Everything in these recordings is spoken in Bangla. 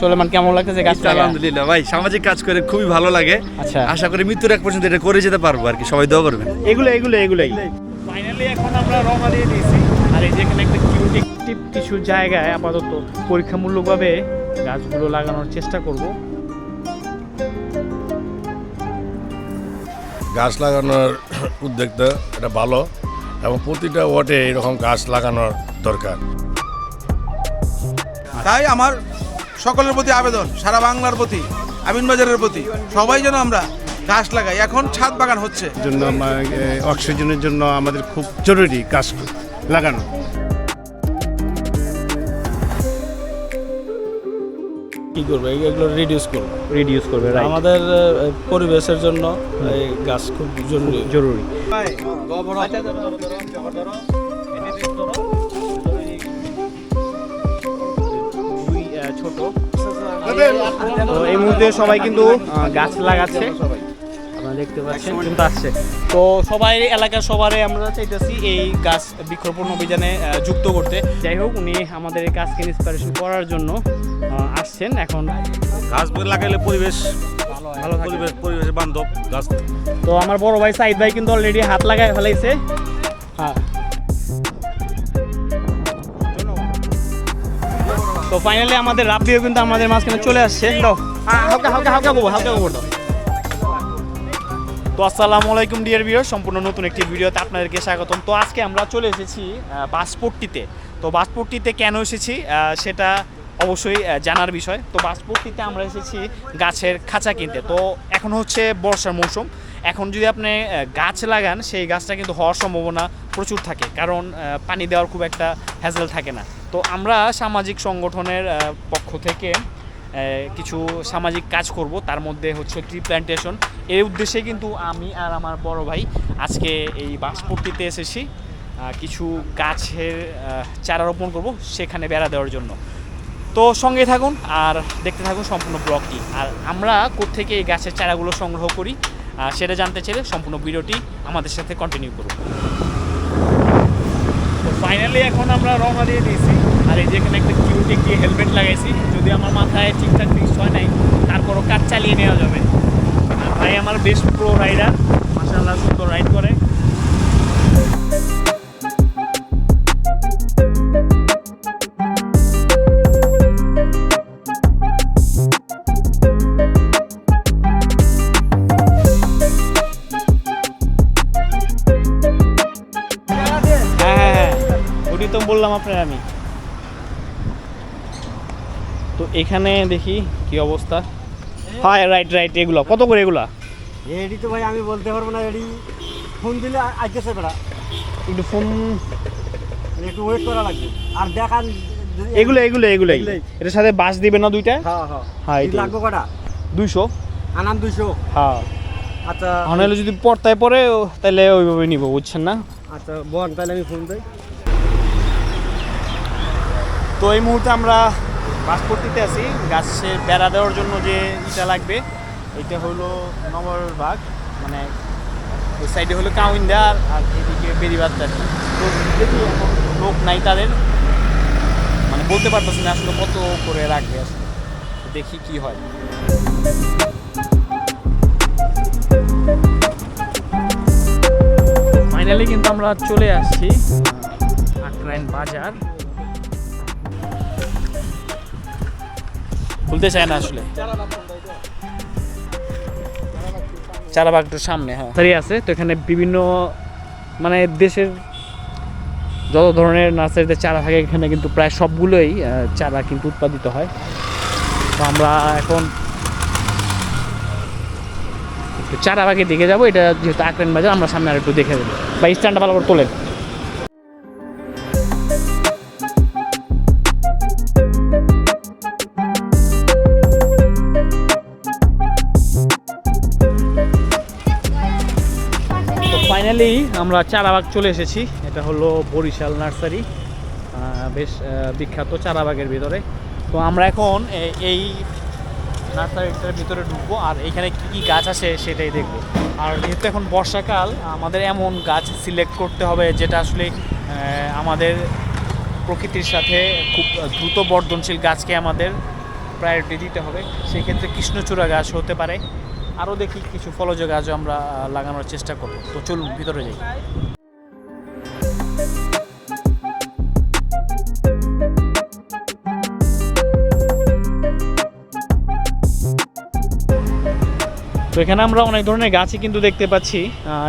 সোলেমান কেমন লাগতেছে লাগা? আলহামদুলিল্লাহ ভাই সামাজিক কাজ করে খুবই ভালো লাগে। আচ্ছা। আশা করি মৃত্যুর এক পর্যন্ত এটা করে যেতে পারব আর কি সবাই দোয়া করবেন। এগুলো এগুলো এগুলোই। ফাইনালি এখন আমরা রওনা দিয়ে দিয়েছি। আর এই যে এখানে একটা কিউটিক কিছু জায়গায় আপাতত পরীক্ষামূলকভাবে গাছগুলো লাগানোর চেষ্টা করব। গাছ লাগানোর উদ্যোগটা এটা ভালো এবং প্রতিটা ওয়ার্ডে এরকম গাছ লাগানোর দরকার। তাই আমার সকলের প্রতি আবেদন সারা বাংলার প্রতি আমিন বাজারের প্রতি সবাই যেন আমরা গাছ লাগাই এখন ছাদ বাগান হচ্ছে জন্য অক্সিজেনের জন্য আমাদের খুব জরুরি গাছ লাগানো কি করব এগুলো রিডিউস করব রিডিউস করবে আমাদের পরিবেশের জন্য এই গাছ খুব জরুরি জরুরি তো এই মুহূর্তে সবাই কিন্তু গাছ লাগাচ্ছে। আপনারা দেখতে পাচ্ছেন কিন্তু আসছে। তো সবাই এলাকার সবারই আমরা চাইতেছি এই গাছ বৃক্ষরোপণ অভিযানে যুক্ত করতে। যাই হোক উনি আমাদের এই কাজকে ইন্সপিরেশন করার জন্য আসছেন। এখন গাছ লাগাইলে পরিবেশ ভালো পরিবেশ পরিবেশ বান্ধব গাছ। তো আমার বড় ভাই সাইদ ভাই কিন্তু অলরেডি হাত লাগাই ফেলাইছে। হ্যাঁ। তো ফাইনালি আমাদের রাব্বিও কিন্তু আমাদের মাঝখানে চলে আসছে। তো আসসালামু আলাইকুম ডিয়ার ভিউয়ার সম্পূর্ণ নতুন একটি ভিডিওতে আপনাদেরকে স্বাগতম। তো আজকে আমরা চলে এসেছি আহ, বাসপট্টিতে। তো বাসপট্টিতে কেন এসেছি? সেটা অবশ্যই জানার বিষয়। তো বাসপট্টিতে আমরা এসেছি গাছের খাঁচা কিনতে। তো এখন হচ্ছে বর্ষার মৌসুম। এখন যদি আপনি গাছ লাগান সেই গাছটা কিন্তু হওয়ার সম্ভাবনা প্রচুর থাকে। কারণ পানি দেওয়ার খুব একটা হ্যাজেল থাকে না। তো আমরা সামাজিক সংগঠনের পক্ষ থেকে কিছু সামাজিক কাজ করব। তার মধ্যে হচ্ছে ট্রি প্ল্যান্টেশন এই উদ্দেশ্যে কিন্তু আমি আর আমার বড় ভাই আজকে এই বাসপট্টিতে এসেছি। কিছু গাছের চারা রোপণ করব সেখানে বেড়া দেওয়ার জন্য। তো সঙ্গে থাকুন আর দেখতে থাকুন সম্পূর্ণ ব্লগটি। আর আমরা কোত্থেকে এই গাছের চারাগুলো সংগ্রহ করি সেটা জানতে চাইলে সম্পূর্ণ ভিডিওটি আমাদের সাথে কন্টিনিউ করুন। ফাইনালি এখন আমরা রওনা দিয়ে দিয়েছি। আর এই যে এখানে একটা কিউট একটি হেলমেট লাগাইছি। যদি আমার মাথায় ঠিকঠাক ফিক্স হয় নাই, তারপরও কাজ চালিয়ে নেওয়া যাবে। ভাই আমার বেস্ট প্রো রাইডার মাসাল্লাহ সুন্দর রাইড করে। আপনার আমি। তো এখানে দেখি কি অবস্থা। হ্যাঁ রাইট রাইট এগুলো। কত করে এগুলা? এডি তো ভাই আমি বলতে পারব না এডি ফোন দিলে আইতেছে বেড়া। একটু ফোন একটু ওয়েট করা লাগবে। আর দেখান এগুলো এগুলো এগুলো এগুলোই। এটার সাথে বাস দিবে না দুইটা? হ্যাঁ হ্যাঁ। হ্যাঁ লাগবে কটা? দুইশো। আনাম দুইশো। হ্যাঁ। আচ্ছা। নাহলে যদি পড়তায় পরে তাহলে ওইভাবে নিব বুঝছেন না? আচ্ছা বল তাহলে আমি ফোন দিই। তো এই মুহূর্তে আমরা বাসপট্টিতে আছি। গাছের বেড়া দেওয়ার জন্য যে ইটা লাগবে এটা হলো নবরবাগ মানে ওই সাইডে হলো কাউইন্দার আর এদিকে বেরিবাজার তো দেখি লোক নাই তাদের। মানে বলতে পারতেছি না আসলে কত করে রাখবে আসলে। দেখি কি হয়। ফাইনালি কিন্তু আমরা চলে আসছি। আক্রাইন বাজার। খুলতে চায় না আসলে। চারা চারাবাগটার সামনে হ্যাঁ। দাঁড়িয়ে আছে, তো এখানে বিভিন্ন মানে দেশের যত ধরনের নার্সারিতে চারা থাকে, এখানে কিন্তু প্রায় সবগুলোই চারা কিন্তু উৎপাদিত হয়। তো আমরা এখন একটু চারাবাগের দিকে যাব, এটা যেহেতু আক্রান বাজার, আমরা সামনে আর একটু দেখে দেবো বা স্ট্যান্ডটা ভালো করে তোলেন। আমরা চারাবাগ চলে এসেছি। এটা হলো বরিশাল নার্সারি। বেশ বিখ্যাত চারাবাগের ভিতরে। তো আমরা এখন এই নার্সারিটার ভিতরে ঢুকবো আর এখানে কি কি গাছ আছে সেটাই দেখব। আর যেহেতু এখন বর্ষাকাল, আমাদের এমন গাছ সিলেক্ট করতে হবে যেটা আসলে আমাদের প্রকৃতির সাথে খুব দ্রুত বর্ধনশীল গাছকে আমাদের প্রায়োরিটি দিতে হবে। সেক্ষেত্রে কৃষ্ণচূড়া গাছ হতে পারে। আরও দেখি, কিছু ফলজ গাছও আমরা লাগানোর চেষ্টা করব। তো চলুন, ভিতরে যাই। তো এখানে আমরা অনেক ধরনের গাছই কিন্তু দেখতে পাচ্ছি।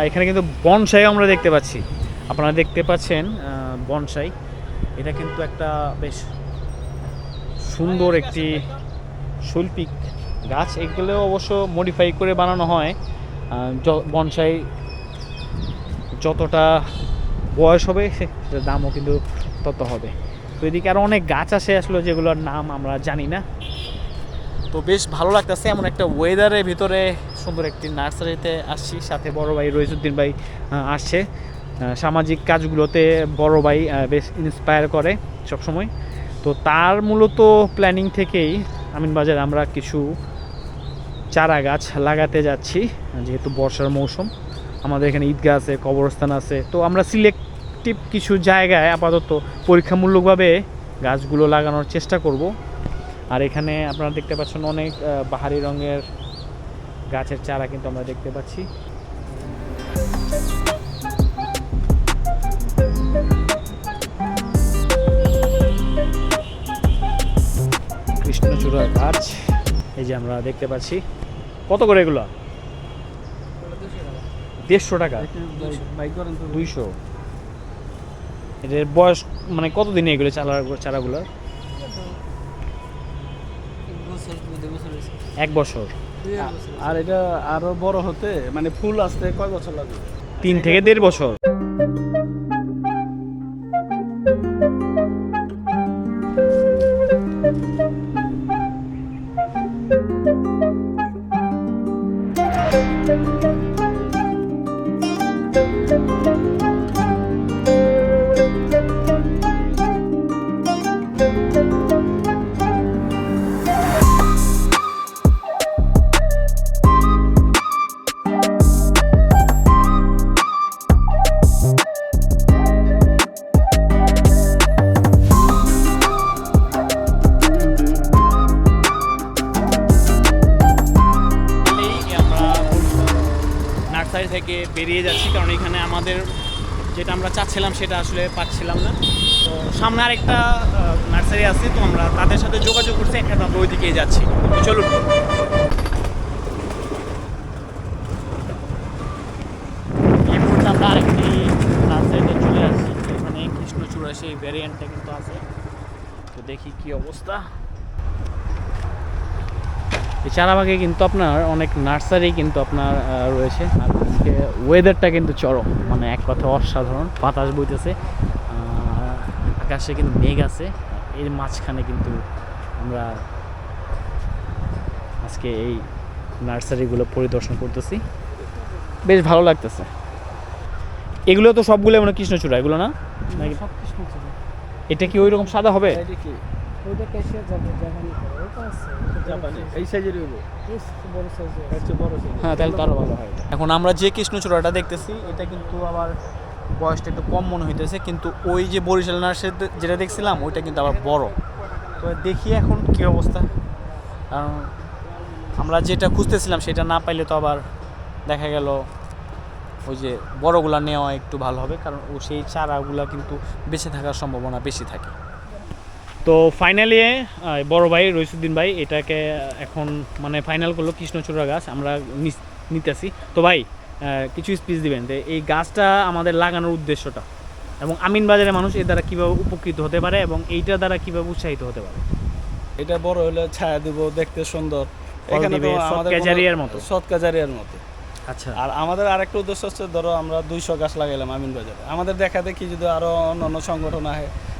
এখানে কিন্তু বনসাই আমরা দেখতে পাচ্ছি। আপনারা দেখতে পাচ্ছেন বনসাই। এটা কিন্তু একটা বেশ সুন্দর একটি শৈল্পিক গাছ এগুলো অবশ্য মডিফাই করে বানানো হয়। বনসাই যতটা বয়স হবে, সেটার দামও কিন্তু তত হবে। তো এদিকে আরও অনেক গাছ আছে আসলে, যেগুলোর নাম আমরা জানি না। তো বেশ ভালো লাগতেছে, এমন একটা ওয়েদারের ভিতরে সুন্দর একটি নার্সারিতে আসছি। সাথে বড় ভাই রইজুদ্দিন ভাই আসছে। সামাজিক কাজগুলোতে বড় ভাই বেশ ইন্সপায়ার করে সবসময়। তো তার মূলত প্ল্যানিং থেকেই আমিন বাজারে আমরা কিছু চারা গাছ লাগাতে যাচ্ছি, যেহেতু বর্ষার মৌসুম। আমাদের এখানে ঈদগাহ আছে, কবরস্থান আছে। তো আমরা সিলেক্টিভ কিছু জায়গায় আপাতত পরীক্ষামূলকভাবে গাছগুলো লাগানোর চেষ্টা করব। আর এখানে আপনারা দেখতে পাচ্ছেন অনেক বাহারি রঙের গাছের চারা কিন্তু আমরা দেখতে পাচ্ছি। কৃষ্ণচূড়া গাছ। এই যে আমরা দেখতে পাচ্ছি। কত করে এগুলো? দেড়শো টাকা? দুইশো। এদের বয়স মানে কতদিনে এগুলো চারা চারাগুলো? এক বছর। আর এটা আরও বড় হতে মানে ফুল আসতে কয় বছর লাগবে? তিন থেকে দেড় বছর। আমাদের যেটা আমরা চাচ্ছিলাম সেটা আসলে পাচ্ছিলাম না। তো সামনে আরেকটা নার্সারি আছে, তো আমরা তাদের সাথে যোগাযোগ করছি, একটা আমরা ওই দিকেই যাচ্ছি চলুন। আমরা চলে আসছি কৃষ্ণচূড়া সেই ভ্যারিয়েন্টটা কিন্তু আছে। তো দেখি কি অবস্থা। এই চারাবাগে কিন্তু আপনার অনেক নার্সারি কিন্তু আপনার রয়েছে। আর আজকে ওয়েদারটা কিন্তু চরম মানে এক কথা অসাধারণ। বাতাস বইতেছে আকাশে কিন্তু মেঘ আছে। এর মাঝখানে কিন্তু আমরা আজকে এই নার্সারিগুলো পরিদর্শন করতেছি। বেশ ভালো লাগতেছে। এগুলো তো সবগুলো মানে কৃষ্ণচূড়া এগুলো না? নাকি? এটা কি ওই রকম সাদা হবে? হ্যাঁ তাহলে তো ভালো হয়। এখন আমরা যে কৃষ্ণচূড়াটা দেখতেছি এটা কিন্তু আবার বয়সটা একটু কম মনে হইতেছে কিন্তু ওই যে বরিশাল নার্সারিতে যেটা দেখছিলাম ওইটা কিন্তু আবার বড়। তো দেখি এখন কি অবস্থা। কারণ আমরা যেটা খুঁজতেছিলাম সেটা না পাইলে তো আবার দেখা গেল ওই যে বড়গুলা নেওয়া একটু ভালো হবে কারণ ও সেই চারাগুলা কিন্তু বেঁচে থাকার সম্ভাবনা বেশি থাকে। তো ফাইনালি বড় ভাই রইসুদ্দিন ভাই এটাকে এখন মানে ফাইনাল করল কৃষ্ণচূড়া গাছ আমরা নিতেছি। তো ভাই কিছু স্পিচ দিবেন যে এই গাছটা আমাদের লাগানোর উদ্দেশ্যটা এবং আমিন বাজারের মানুষ এর দ্বারা কীভাবে উপকৃত হতে পারে এবং এইটার দ্বারা কীভাবে উৎসাহিত হতে পারে? এটা বড় হলে ছায়া দিব দেখতে সুন্দর। মতো। মতো। আচ্ছা। আর আমাদের আরেকটা উদ্দেশ্য হচ্ছে ধরো আমরা দুইশো গাছ লাগাইলাম আমিন বাজারে। আমাদের দেখা দেখি যদি আরও অন্যান্য সংগঠন আহে আহ,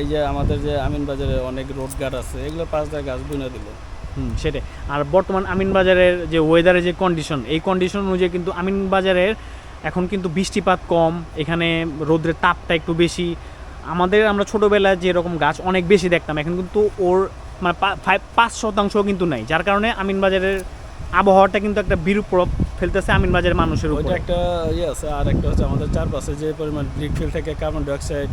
এই যে আমাদের যে আমিন বাজারে অনেক রোড গার্ড আছে, এগুলো পাঁচ দিয়ে গাছ বুনে দিল। সেটাই। আর বর্তমান আমিন বাজারের যে ওয়েদারের যে কন্ডিশন এই কন্ডিশন অনুযায়ী কিন্তু আমিন বাজারের এখন কিন্তু বৃষ্টিপাত কম, এখানে রোদ্রের তাপটা একটু বেশি। আমাদের আমরা ছোটোবেলায় যেরকম গাছ অনেক বেশি দেখতাম, এখন কিন্তু ওর মানে ফাইভ পাঁচ শতাংশ কিন্তু নাই, যার কারণে আমিন বাজারের আবহাওয়াটা কিন্তু একটা বিরূপ ফেলতেছে আমিন বাজারের মানুষের উপর। একটা ইয়ে আছে আর একটা হচ্ছে আমাদের চারপাশে যে পরিমাণ ব্রিক ফিল থেকে কার্বন ডাইঅক্সাইড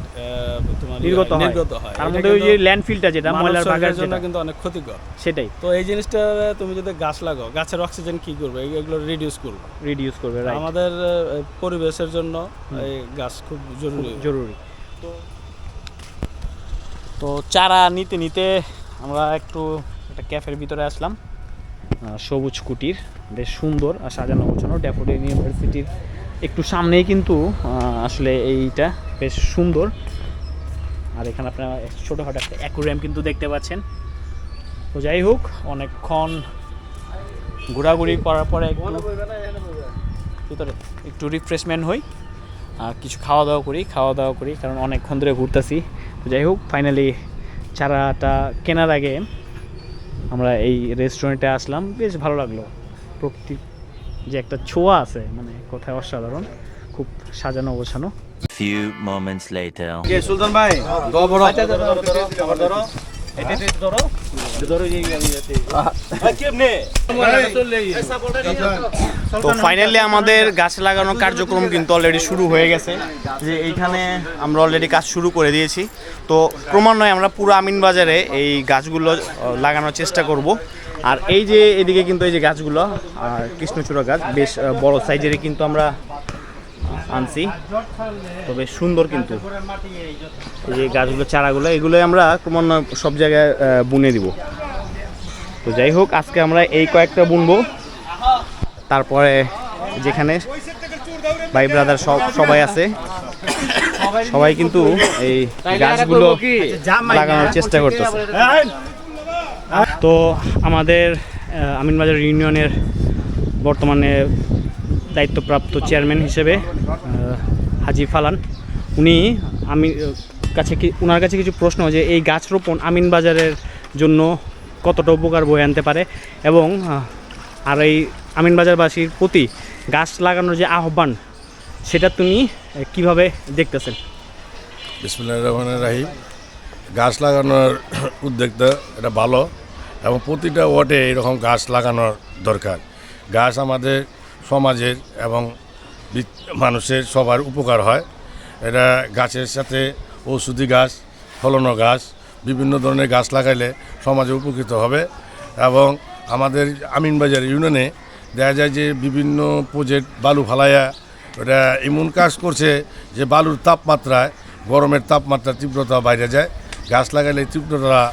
তোমার ইয়ে নির্গত হয়। নির্গত হয়। তার মধ্যে ওই যে ল্যান্ডফিলটা যেটা ময়লার বাগার জন্য কিন্তু অনেক ক্ষতিকর। সেটাই। তো এই জিনিসটা তুমি যদি গাছ লাগাও গাছের অক্সিজেন কি করবে? এগুলো রিডিউস করবে। রিডিউস করবে রাইট আমাদের পরিবেশের জন্য এই গাছ খুব জরুরি। জরুরি। তো তো চারা নিতে নিতে আমরা একটু একটা ক্যাফের ভিতরে আসলাম সবুজ কুটির। বেশ সুন্দর আর সাজানো গোছানো। ড্যাফোডিল ইউনিভার্সিটির একটু সামনেই কিন্তু আসলে এইটা বেশ সুন্দর। আর এখানে আপনারা ছোটোখাটো একটা অ্যাকুরিয়াম কিন্তু দেখতে পাচ্ছেন। তো যাই হোক, অনেকক্ষণ ঘোরাঘুরি করার পরে ভিতরে একটু রিফ্রেশমেন্ট হই আর কিছু খাওয়া দাওয়া করি খাওয়া দাওয়া করি, কারণ অনেকক্ষণ ধরে ঘুরতেছি। তো যাই হোক ফাইনালি চারাটা কেনার আগে আমরা এই রেস্টুরেন্টে আসলাম। বেশ ভালো লাগল। প্রকৃতির যে একটা ছোঁয়া আছে মানে কোথায় অসাধারণ খুব সাজানো গোছানো। Few moments later. সুলতান ভাই? তো ফাইনালি আমাদের গাছ লাগানোর কার্যক্রম কিন্তু অলরেডি শুরু হয়ে গেছে। যে এইখানে আমরা অলরেডি কাজ শুরু করে দিয়েছি। তো ক্রমান্বয়ে আমরা পুরো আমিন বাজারে এই গাছগুলো লাগানোর চেষ্টা করব। আর এই যে এদিকে কিন্তু এই যে গাছগুলো আর কৃষ্ণচূড়া গাছ বেশ বড় সাইজেরই কিন্তু আমরা আনছি। তো বেশ সুন্দর কিন্তু। এই যে গাছগুলো চারাগুলো এগুলোই আমরা ক্রমান্বয়ে সব জায়গায় বুনে দিব। তো যাই হোক আজকে আমরা এই কয়েকটা বুনবো। তারপরে যেখানে ভাই ব্রাদার সব সবাই আছে সবাই কিন্তু এই গাছগুলো লাগানোর চেষ্টা করতেছে। তো আমাদের আমিনবাজার ইউনিয়নের বর্তমানে দায়িত্বপ্রাপ্ত চেয়ারম্যান হিসেবে হাজি ফালান। উনি আমি কাছে কি ওনার কাছে কিছু প্রশ্ন যে এই গাছ রোপণ আমিনবাজারের জন্য কতটা উপকার বয়ে আনতে পারে এবং আর এই আমিনবাজারবাসীর প্রতি গাছ লাগানোর যে আহ্বান, সেটা তুমি কীভাবে দেখতেছেন? বিসমুল্লাহ রহমান রাহিম। গাছ লাগানোর উদ্যোগটা এটা ভালো এবং প্রতিটা ওয়ার্ডে এরকম গাছ লাগানোর দরকার। গাছ আমাদের সমাজের এবং মানুষের সবার উপকার হয়। এটা গাছের সাথে ঔষধি গাছ, ফলনো গাছ, বিভিন্ন ধরনের গাছ লাগাইলে সমাজে উপকৃত হবে এবং আমাদের আমিনবাজার ইউনিয়নে দেখা যায় যে বিভিন্ন প্রজেক্ট বালু ফালাইয়া ওটা এমন কাজ করছে যে বালুর তাপমাত্রায় গরমের তাপমাত্রা তীব্রতা বাইরে যায়। গাছ লাগাইলে তীব্রতা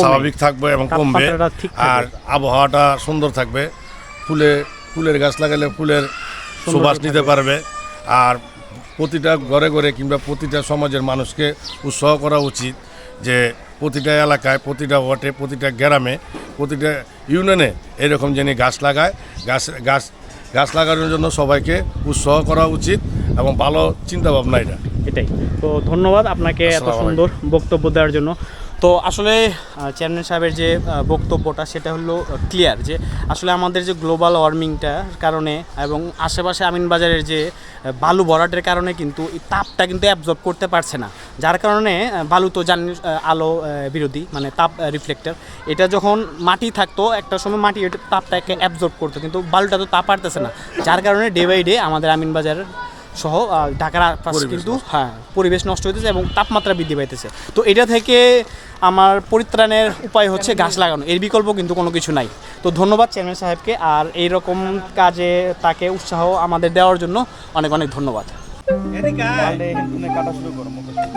স্বাভাবিক থাকবে এবং কমবে। আর আবহাওয়াটা সুন্দর থাকবে। ফুলে ফুলের গাছ লাগালে ফুলের সুবাস নিতে পারবে। আর প্রতিটা ঘরে ঘরে কিংবা প্রতিটা সমাজের মানুষকে উৎসাহ করা উচিত যে প্রতিটা এলাকায় প্রতিটা ওয়ার্ডে প্রতিটা গ্রামে প্রতিটা ইউনিয়নে এরকম যেন গাছ লাগায় গাছ গাছ গাছ লাগানোর জন্য সবাইকে উৎসাহ করা উচিত এবং ভালো চিন্তাভাবনা এটা। এটাই। তো ধন্যবাদ আপনাকে এত সুন্দর বক্তব্য দেওয়ার জন্য। তো আসলে চেয়ারম্যান সাহেবের যে বক্তব্যটা সেটা হলো ক্লিয়ার যে আসলে আমাদের যে গ্লোবাল ওয়ার্মিংটার কারণে এবং আশেপাশে আমিনবাজারের যে বালু ভরাটের কারণে কিন্তু এই তাপটা কিন্তু অ্যাবজর্ব করতে পারছে না। যার কারণে বালু তো জানি আলো বিরোধী মানে তাপ রিফ্লেক্টর এটা যখন মাটি থাকতো একটা সময় মাটি তাপটাকে অ্যাবজর্ব করতো কিন্তু বালুটা তো তাপ পারতেছে না। যার কারণে ডে বাই ডে আমাদের আমিনবাজারের সহ ঢাকার আশপাশে কিন্তু হ্যাঁ পরিবেশ নষ্ট হইতেছে এবং তাপমাত্রা বৃদ্ধি পাইতেছে। তো এটা থেকে আমার পরিত্রাণের উপায় হচ্ছে গাছ লাগানো। এর বিকল্প কিন্তু কোনো কিছু নাই। তো ধন্যবাদ চেয়ারম্যান সাহেবকে আর এই রকম কাজে তাকে উৎসাহ আমাদের দেওয়ার জন্য অনেক অনেক ধন্যবাদ।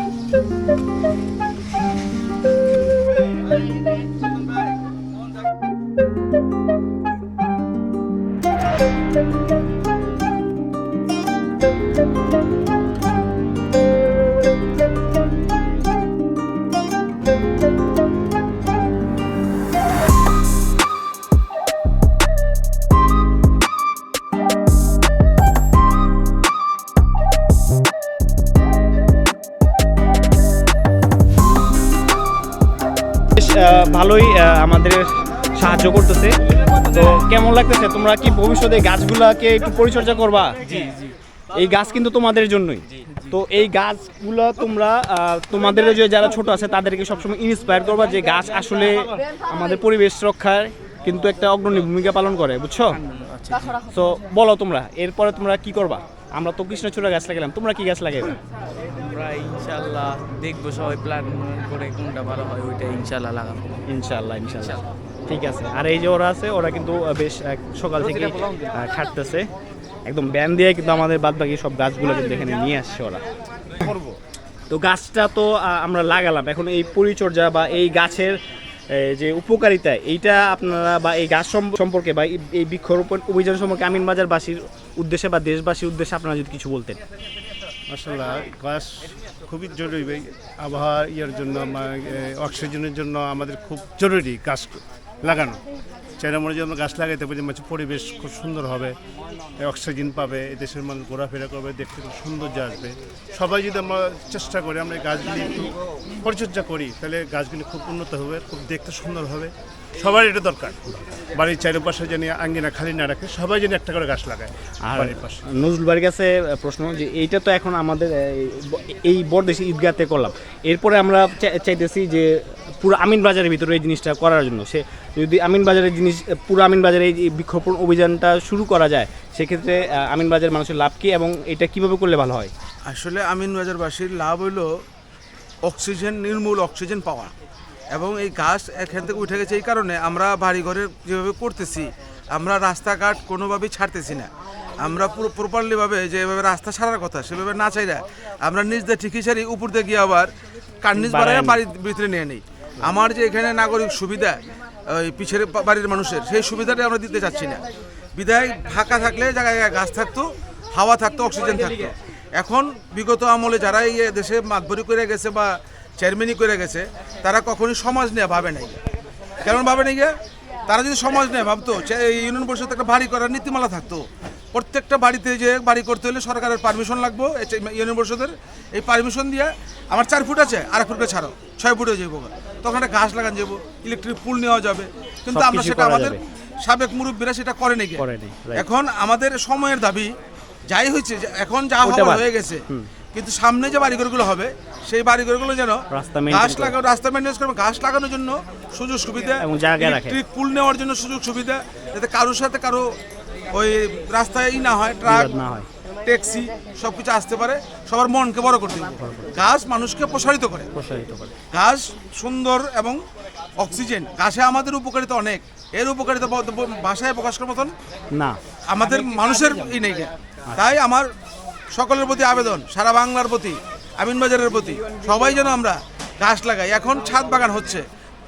বেশ লাগতেছে তোমরা কি ভবিষ্যতে গাছগুলাকে একটু পরিচর্যা করবা? জি জি। এই গাছ কিন্তু তোমাদের জন্যই। তো এই গাছগুলো তোমরা তোমাদের যে যারা ছোট আছে তাদেরকে সবসময় ইন্সপায়ার করবা যে গাছ আসলে আমাদের পরিবেশ রক্ষায় কিন্তু একটা অগ্রণী ভূমিকা পালন করে বুঝছ? তো বলো তোমরা এরপরে তোমরা কি করবা? আমরা তো কৃষ্ণচূড়া গাছ লাগালাম তোমরা কি গাছ লাগাইবে? আমরা ইনশাল্লাহ দেখব সবাই প্ল্যান করে কোনটা ভালো হয় ওইটা ইনশাল্লাহ লাগাবো। ইনশাল্লাহ ইনশাল্লাহ ঠিক আছে। আর এই যে ওরা আছে ওরা কিন্তু বেশ সকাল থেকে খাটতেছে। একদম ব্যান দিয়ে কিন্তু আমাদের বাদ বাকি সব গাছগুলো কিন্তু এখানে নিয়ে আসছে ওরা। তো গাছটা তো আমরা লাগালাম। এখন এই পরিচর্যা বা এই গাছের যে উপকারিতা এইটা আপনারা বা এই গাছ সম্পর্কে বা এই- এই বৃক্ষরোপণ অভিযান সম্পর্কে আমিন বাজারবাসীর উদ্দেশ্যে বা দেশবাসীর উদ্দেশ্যে আপনারা যদি কিছু বলতেন। আসলে গাছ খুবই জরুরি আবহাওয়া ইয়ের জন্য অক্সিজেনের জন্য আমাদের খুব জরুরি গাছ লাগানো। চেরামরি যদি আমরা গাছ লাগাইতে পারি, মাছের পরিবেশ খুব সুন্দর হবে, অক্সিজেন পাবে দেশের মানুষ ঘোরাফেরা করবে, দেখতে খুব সৌন্দর্য আসবে। সবাই যদি আমরা চেষ্টা করি, আমরা এই গাছগুলি একটু পরিচর্যা করি, তাহলে গাছগুলি খুব উন্নত হবে, খুব দেখতে সুন্দর হবে। সবার এটা দরকার। বাড়ির চারিপাশে যেন আঙ্গিনা খালি না রাখে সবাই যেন একটা করে গাছ লাগায় আর বাড়ির পাশে। নজরুল বাড়ির কাছে প্রশ্ন যে এইটা তো এখন আমাদের এই ব- এই ঈদগাতে করলাম। এরপরে আমরা চাইতেছি যে পুরো আমিন বাজারের ভিতরে এই জিনিসটা করার জন্য। সে যদি আমিন বাজারের জিনিস পুরো আমিন বাজারে এই বৃক্ষরোপণ অভিযানটা শুরু করা যায় সেক্ষেত্রে আমিন বাজার মানুষের লাভ কী এবং এটা কীভাবে করলে ভালো হয়? আসলে আমিনবাজারবাসীর লাভ হইল অক্সিজেন নির্মূল অক্সিজেন পাওয়া। এবং এই গাছ এখান থেকে উঠে গেছে এই কারণে আমরা বাড়িঘরের যেভাবে করতেছি আমরা রাস্তাঘাট কোনোভাবেই ছাড়তেছি না। আমরা পুরো প্রপারলিভাবে যেভাবে রাস্তা ছাড়ার কথা সেভাবে না চাইরা আমরা নিজদের ঠিকই সারি উপর দিয়ে গিয়ে আবার কার্নিস বাড়ায় বাড়ির ভিতরে নিয়ে নিই আমার যে এখানে নাগরিক সুবিধা ওই পিছের বাড়ির মানুষের সেই সুবিধাটা আমরা দিতে চাচ্ছি না। বিধায় ফাঁকা থাকলে জায়গায় জায়গায় গাছ থাকতো হাওয়া থাকতো অক্সিজেন থাকতো। এখন বিগত আমলে যারা এই দেশে মাতবরি করে গেছে বা চেয়ারম্যানই করে গেছে তারা কখনোই সমাজ নিয়ে ভাবে নাই। কেমন ভাবে নাই? তারা যদি সমাজ নিয়ে ভাবতো এই ইউনিয়ন পরিষদ একটা বাড়ি করার নীতিমালা থাকতো প্রত্যেকটা বাড়িতে যে বাড়ি করতে হলে সরকারের পারমিশন লাগবো এই ইউনিয়ন পরিষদের এই পারমিশন দিয়ে আমার চার ফুট আছে আর এক ফুট করে ছাড়ো ছয় ফুটে যাব তখন একটা গাছ লাগান যাব ইলেকট্রিক পুল নেওয়া যাবে কিন্তু আমরা সেটা আমাদের সাবেক মুরব্বীরা সেটা করে নাকি. এখন আমাদের সময়ের দাবি যাই হয়েছে এখন যা হওয়ার হয়ে গেছে কিন্তু সামনে যে বাড়িঘরগুলো হবে সেই বাড়িঘরগুলো যেন করে। লাগানো রাস্তা মেনটেন্স করবে গাছ লাগানোর জন্য সুযোগ সুবিধা এবং জায়গা রাখে। ইলেকট্রিক পুল নেওয়ার জন্য সুযোগ সুবিধা যাতে কারোর সাথে কারও ওই রাস্তায় ই না হয় ট্রাক না হয়। ট্যাক্সি সব কিছু আসতে পারে সবার মনকে বড় করতে হবে গাছ মানুষকে প্রসারিত করে। প্রসারিত করে। গাছ সুন্দর এবং অক্সিজেন গাছে আমাদের উপকারিতা অনেক। এর উপকারিতা ভাষায় প্রকাশ করার মতন না। আমাদের মানুষের ই নেই। তাই আমার সকলের প্রতি আবেদন সারা বাংলার প্রতি আমিনবাজারের প্রতি সবাই যেন আমরা গাছ লাগাই। এখন ছাদ বাগান হচ্ছে।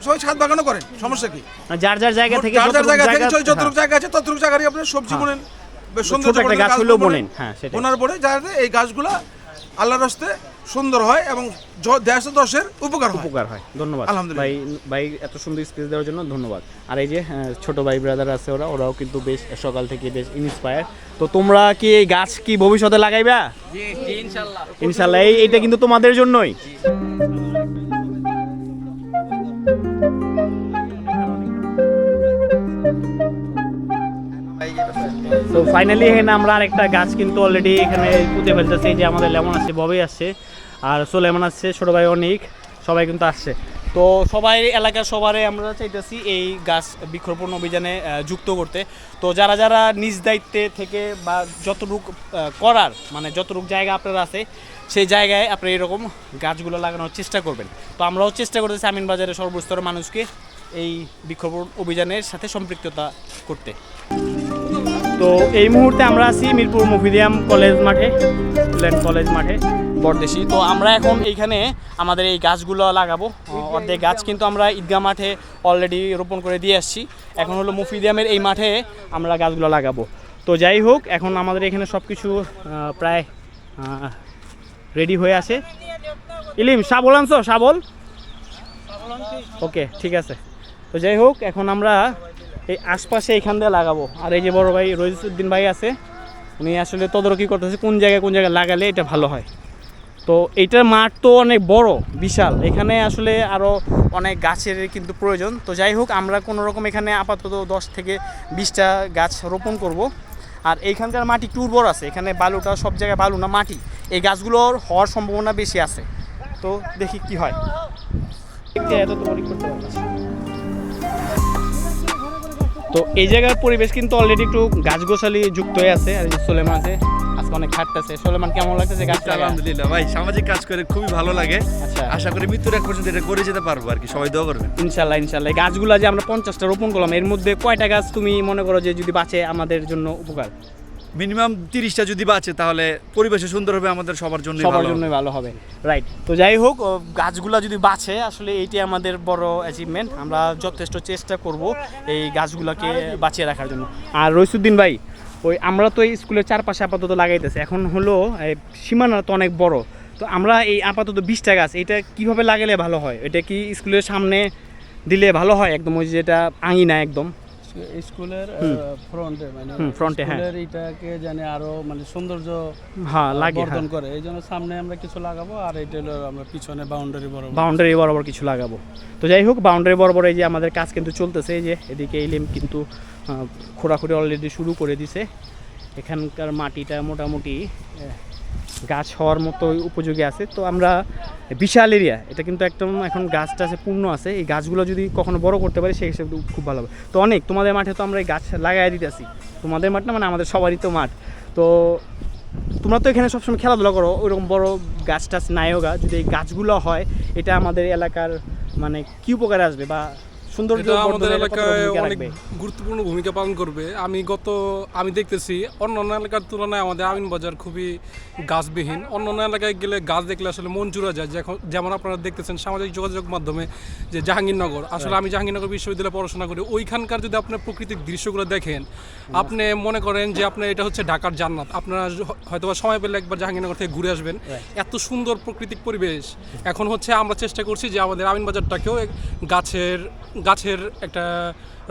সবাই ছাদ বাগানও করেন সমস্যা কি? যার যার জায়গা থেকে যার যার জায়গা থেকে যতটুক হ্যাঁ। জায়গা আছে ততটুকু জায়গায় আপনি সবজি বলেন বেশ ছোট সৌন্দর্য গাছ হলেও বোনেন। বোনেন, হ্যাঁ, বোনার পরে যাতে এই গাছগুলা আল্লাহর রাস্তে সুন্দর হয় এবং দেশ দশের উপকার হয়। উপকার হয়। ধন্যবাদ। আলহামদুলিল্লাহ। ভাই ভাই এত সুন্দর স্পেস দেওয়ার জন্য ধন্যবাদ। আর এই যে ছোট ভাই ব্রাদার আছে ওরা ওরাও কিন্তু বেশ সকাল থেকে বেশ ইন্সপায়ার তো তোমরা কি এই গাছ কি ভবিষ্যতে লাগাইবা? ইনশাল্লাহ। এই এইটা কিন্তু তোমাদের জন্যই। ফাইনালি এখানে আমরা আরেকটা গাছ কিন্তু অলরেডি এখানে পুঁতে ফেলতেছে যে আমাদের লেমন আসছে ববি আসছে আর সোলেমন আসছে ছোটো ভাই অনেক, সবাই কিন্তু আসছে। তো সবাই, এলাকার সবারই আমরা চাইতেছি এই গাছ বৃক্ষরোপণ অভিযানে যুক্ত করতে। তো যারা যারা নিজ দায়িত্বে থেকে বা যতটুক করার মানে যতটুক জায়গা আপনার আছে, সেই জায়গায় আপনি এরকম গাছগুলো লাগানোর চেষ্টা করবেন। তো আমরাও চেষ্টা করতেছি আমিন বাজারের সর্বস্তরের মানুষকে এই বৃক্ষরোপণ অভিযানের সাথে সম্পৃক্ততা করতে। তো এই মুহূর্তে আমরা আছি মিরপুর মুফিদিয়াম কলেজ মাঠে স্টুডেন্ট কলেজ মাঠে, বরদেশি। তো আমরা এখন এইখানে আমাদের এই গাছগুলো লাগাবো। অর্ধেক গাছ কিন্তু আমরা ঈদগাহ মাঠে অলরেডি রোপণ করে দিয়ে আসছি। এখন হলো মুফিদিয়ামের এই মাঠে আমরা গাছগুলো লাগাবো। তো যাই হোক, এখন আমাদের এখানে সব কিছু প্রায় রেডি হয়ে আছে। ইলিম, শাবল আনছো? শাবল? ওকে, ঠিক আছে। তো যাই হোক, এখন আমরা এই আশপাশে এখান দিয়ে লাগাবো। আর এই যে বড় ভাই রহিসুদ্দিন ভাই আছে, উনি আসলে তদারকি করতেছে কোন জায়গায় কোন জায়গায় লাগালে এটা ভালো হয়। তো এইটার মাঠ তো অনেক বড়, বিশাল। এখানে আসলে আরও অনেক গাছের কিন্তু প্রয়োজন। তো যাই হোক, আমরা কোনো রকম এখানে আপাতত দশ থেকে বিশটা গাছ রোপণ করব। আর এইখানকার মাটি একটু উর্বর আছে। এখানে বালুটা সব জায়গায় বালু না, মাটি। এই গাছগুলোর হওয়ার সম্ভাবনা বেশি আছে। তো দেখি কি হয়। এত তো করতে পারছি তো এই জায়গার পরিবেশ কিন্তু অলরেডি একটু গাছ গোছালি যুক্ত হয়ে আছে আর সোলেমান আছে আজকে অনেক খাটতেছে সোলেমান কেমন লাগতেছে গাছ লাগায়? আলহামদুলিল্লাহ ভাই সামাজিক কাজ করে খুবই ভালো লাগে। আচ্ছা। আশা করি মৃত্যুর এক পর্যন্ত এটা করে যেতে পারব আর কি সবাই দোয়া করবেন। ইনশাল্লাহ ইনশাল্লাহ। গাছগুলো গাছগুলা যে আমরা পঞ্চাশটা রোপণ করলাম এর মধ্যে কয়টা গাছ তুমি মনে করো যে যদি বাঁচে আমাদের জন্য উপকার? মিনিমাম তিরিশটা যদি বাঁচে তাহলে পরিবেশে সুন্দর হবে আমাদের সবার জন্য সবার জন্যই ভালো হবে। রাইট তো যাই হোক গাছগুলা যদি বাঁচে আসলে এইটি আমাদের বড় অ্যাচিভমেন্ট আমরা যথেষ্ট চেষ্টা করব এই গাছগুলোকে বাঁচিয়ে রাখার জন্য। আর রইসুদ্দিন ভাই ওই আমরা তো এই স্কুলের চারপাশে আপাতত লাগাইতেছি। এখন হলো সীমানা তো অনেক বড়। তো আমরা এই আপাতত বিশটা গাছ এটা কীভাবে লাগালে ভালো হয়? এটা কি স্কুলের সামনে দিলে ভালো হয়? একদম ওই যেটা আঙিনা একদম। স্কুলের ফ্রন্টে মানে এ, হ্যাঁ। এটাকে জানে আরও মানে সৌন্দর্য হ্যাঁ লাগে বর্ধন করে। এই জন্য সামনে আমরা কিছু লাগাবো আর এটা হলো আমরা পিছনে বাউন্ডারি বড় বাউন্ডারি বরাবর কিছু লাগাবো। তো যাই হোক বাউন্ডারি বরাবর এই যে আমাদের কাজ কিন্তু চলতেছে এই যে এদিকে ইলিম কিন্তু খোঁড়াখুড়ি অলরেডি শুরু করে দিছে। এখানকার মাটিটা মোটামুটি গাছ হওয়ার মতো উপযোগী আছে। তো আমরা বিশাল এরিয়া এটা কিন্তু একদম এখন গাছ টাছে পূর্ণ আছে। এই গাছগুলো যদি কখনো বড় করতে পারি সেই হিসেবে খুব ভালো হবে। তো অনেক, তোমাদের মাঠে তো আমরা এই গাছ লাগাই দিতেছি। তোমাদের মাঠ না মানে আমাদের সবারই তো মাঠ। তো তোমরা তো এখানে সবসময় খেলাধুলা করো, ওইরকম বড় গাছ টাছ নায়োগা যদি এই গাছগুলো হয়, এটা আমাদের এলাকার মানে কি উপকারে আসবে বা সৌন্দর্য আমাদের এলাকায় অনেক গুরুত্বপূর্ণ ভূমিকা পালন করবে। আমি গত আমি দেখতেছি অন্যান্য এলাকার তুলনায় আমাদের আমিন বাজার খুবই গাছবিহীন। অন্যান্য এলাকায় গেলে গাছ দেখলে আসলে মন জুড়ে যায়। যেমন আপনারা দেখতেছেন সামাজিক যোগাযোগ মাধ্যমে যে জাহাঙ্গীরনগর আসলে আমি জাহাঙ্গীরনগর বিশ্ববিদ্যালয়ে পড়াশোনা করি। ওইখানকার যদি আপনার প্রকৃতিক দৃশ্যগুলো দেখেন আপনি মনে করেন যে আপনার এটা হচ্ছে ঢাকার জান্নাত। আপনারা হয়তো সময় পেলে একবার জাহাঙ্গীরনগর থেকে ঘুরে আসবেন। এত সুন্দর প্রাকৃতিক পরিবেশ। এখন হচ্ছে আমরা চেষ্টা করছি যে আমাদের আমিন বাজারটাকেও গাছের গাছের একটা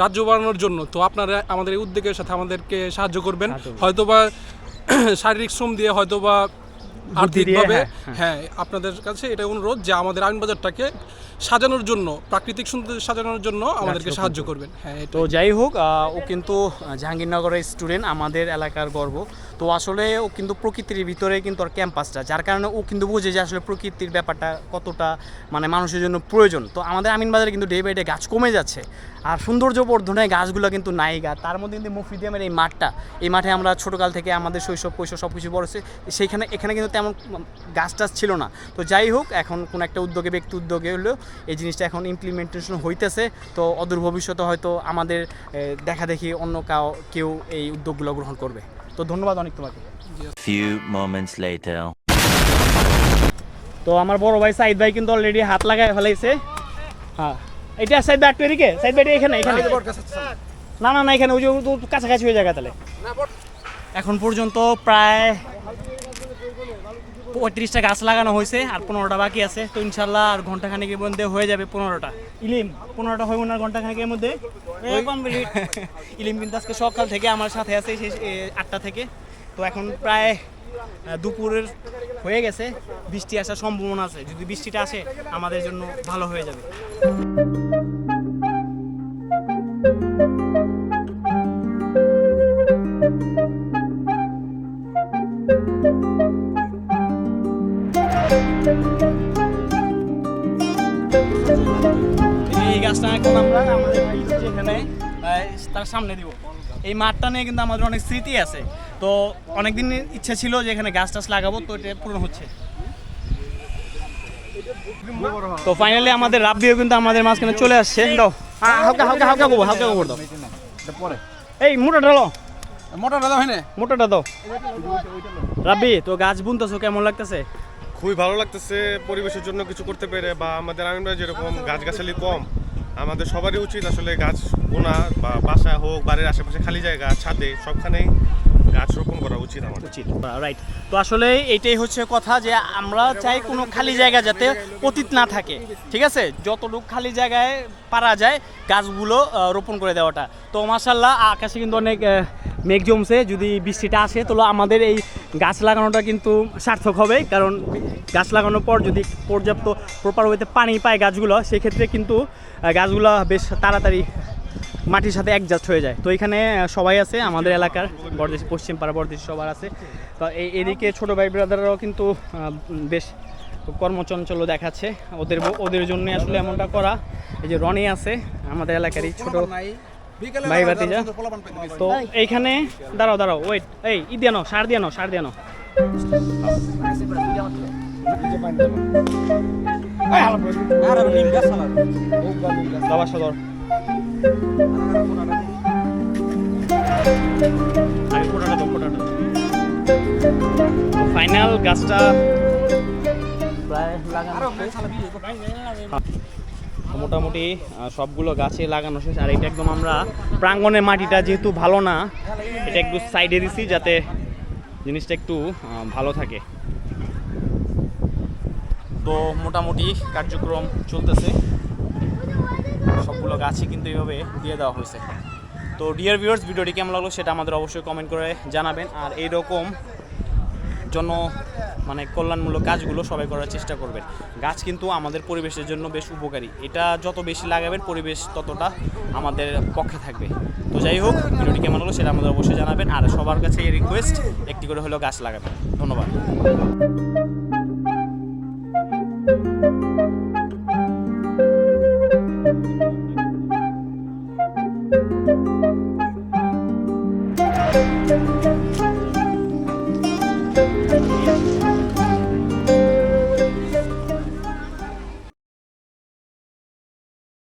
রাজ্য বাড়ানোর জন্য। তো আপনারা আমাদের এই উদ্যোগের সাথে আমাদেরকে সাহায্য করবেন। হয়তোবা শারীরিক শ্রম দিয়ে হয়তোবা আর্থিকভাবে হ্যাঁ, হ্যাঁ। হ্যাঁ আপনাদের কাছে এটা অনুরোধ যে আমাদের আইন বাজারটাকে সাজানোর জন্য প্রাকৃতিক সৌন্দর্য সাজানোর জন্য আমাদেরকে সাহায্য করবেন। হ্যাঁ তো যাই হোক ও কিন্তু জাহাঙ্গীরনগরের স্টুডেন্ট আমাদের এলাকার গর্ব। তো আসলে ও কিন্তু প্রকৃতির ভিতরে কিন্তু ওর ক্যাম্পাসটা যার কারণে ও কিন্তু বুঝে যে আসলে প্রকৃতির ব্যাপারটা কতটা মানে মানুষের জন্য প্রয়োজন। তো আমাদের আমিনবাজারে কিন্তু ডে বাই ডে গাছ কমে যাচ্ছে আর সৌন্দর্য বর্ধনে গাছগুলো কিন্তু নাই গা। তার মধ্যে কিন্তু মুফিদিয়ামের এই মাঠটা এই মাঠে আমরা ছোটোকাল থেকে আমাদের শৈশব কৈশোর সব কিছু বড়ছে সেইখানে এখানে কিন্তু তেমন গাছ টাছ ছিল না। তো যাই হোক এখন কোন একটা উদ্যোগে ব্যক্তি উদ্যোগে হলেও এই জিনিসটা এখন ইমপ্লিমেন্টেশন হইতেছে। তো অদূর ভবিষ্যতে হয়তো আমাদের দেখা দেখি অন্য কাউ কেউ এই উদ্যোগগুলো গ্রহণ করবে। তো ধন্যবাদ অনেক তোমাকে। Few moments later. তো আমার বড় ভাই সাইদ ভাই কিন্তু অলরেডি হাত লাগায় ফেলাইছে। হ্যাঁ। এটা সাইদ ভাই একটু এদিকে সাইদ ভাইটা এখানে এখানে। না না না এখানে ওই যে কাছাকাছি হয়ে জায়গা তাহলে এখন পর্যন্ত প্রায় পঁয়ত্রিশটা গাছ লাগানো হয়েছে আর পনেরোটা বাকি আছে। তো ইনশাল্লাহ আর ঘণ্টা খানেকের মধ্যে হয়ে যাবে পনেরোটা। ইলিম পনেরোটা হয়ে না ঘণ্টা খানেকের মধ্যে ইলিম কিন্তু আজকে সকাল থেকে আমার সাথে আছে সেই আটটা থেকে। তো এখন প্রায় দুপুরের হয়ে গেছে। বৃষ্টি আসার সম্ভাবনা আছে। যদি বৃষ্টিটা আসে আমাদের জন্য ভালো হয়ে যাবে। সামনে দিব। এই মাঠটা নিয়ে কিন্তু আমাদের অনেক স্মৃতি আছে। তো অনেকদিন ইচ্ছা ছিল যে এখানে গাছ টাছ লাগাবো তো এটা পূরণ হচ্ছে। তো ফাইনালি আমাদের রাব্বিও কিন্তু আমাদের মাঝখানে চলে আসছে। দাও। হালকা হালকা হালকা গোবর হালকা গোবর দাও। এই মোটাটা লো মোটরটা দাও হেনে মোটাটা দাও। রাব্বি তো গাছ বুনতেছো কেমন লাগতেছে? খুবই ভালো লাগতেছে পরিবেশের জন্য কিছু করতে পেরে বা আমাদের আমিনবাজার যেরকম গাছগাছালি কম আমাদের সবারই উচিত আসলে গাছ বোনা বা বাসা হোক, বাড়ির আশেপাশে খালি জায়গা, ছাদে সবখানেই গাছ রোপণ করা উচিত আমাদের উচিত রাইট তো আসলে এইটাই হচ্ছে কথা যে আমরা চাই কোনো খালি জায়গা যাতে পতিত না থাকে, ঠিক আছে? যতটুকু খালি জায়গায় পারা যায় গাছগুলো রোপণ করে দেওয়াটা। তো মাসাল্লাহ আকাশে কিন্তু অনেক মেঘ জমছে, যদি বৃষ্টিটা আসে, তাহলে আমাদের এই গাছ লাগানোটা কিন্তু সার্থক হবে, কারণ গাছ লাগানোর পর যদি পর্যাপ্ত প্রপার ওয়েতে পানি পায় গাছগুলো, সেক্ষেত্রে কিন্তু গাছগুলো বেশ তাড়াতাড়ি মাটির সাথে অ্যাডজাস্ট হয়ে যায়। তো এখানে সবাই আছে, আমাদের এলাকার বরদেশি, পশ্চিম পাড়া বরদেশি সবার আছে। তো এই এদিকে ছোটো ভাই ব্রাদাররাও কিন্তু বেশ কর্মচঞ্চল দেখাচ্ছে। ওদের ওদের জন্য আসলে এমনটা করা। এই যে রনি আছে, আমাদের এলাকারই ছোট ভাই ভাতিজা। তো এইখানে, দাঁড়াও দাঁড়াও ওয়েট এই ই দিয়ে সার দিয়ে সার দিয়ে ফাইনাল গাছটা প্রায় লাগানো মোটামুটি সবগুলো গাছে লাগানো শেষ। আর এটা একদম আমরা প্রাঙ্গণের মাটিটা যেহেতু ভালো না এটা একটু সাইডে দিছি যাতে জিনিসটা একটু ভালো থাকে। তো মোটামুটি কার্যক্রম চলতেছে। সবগুলো গাছই কিন্তু এইভাবে দিয়ে দেওয়া হয়েছে। তো ডিয়ার ভিউয়ার্স ভিডিওটি কেমন লাগল সেটা আমাদের অবশ্যই কমেন্ট করে জানাবেন। আর এইরকম জন্য মানে কল্যাণমূলক কাজগুলো সবাই করার চেষ্টা করবেন। গাছ কিন্তু আমাদের পরিবেশের জন্য বেশ উপকারী। এটা যত বেশি লাগাবেন, পরিবেশ ততটা আমাদের পক্ষে থাকবে। তো যাই হোক, ভিডিওটি কেমন হলো সেটা আমাদের অবশ্যই জানাবেন। আর সবার কাছে এই রিকোয়েস্ট একটি করে হলেও গাছ লাগাবেন। ধন্যবাদ।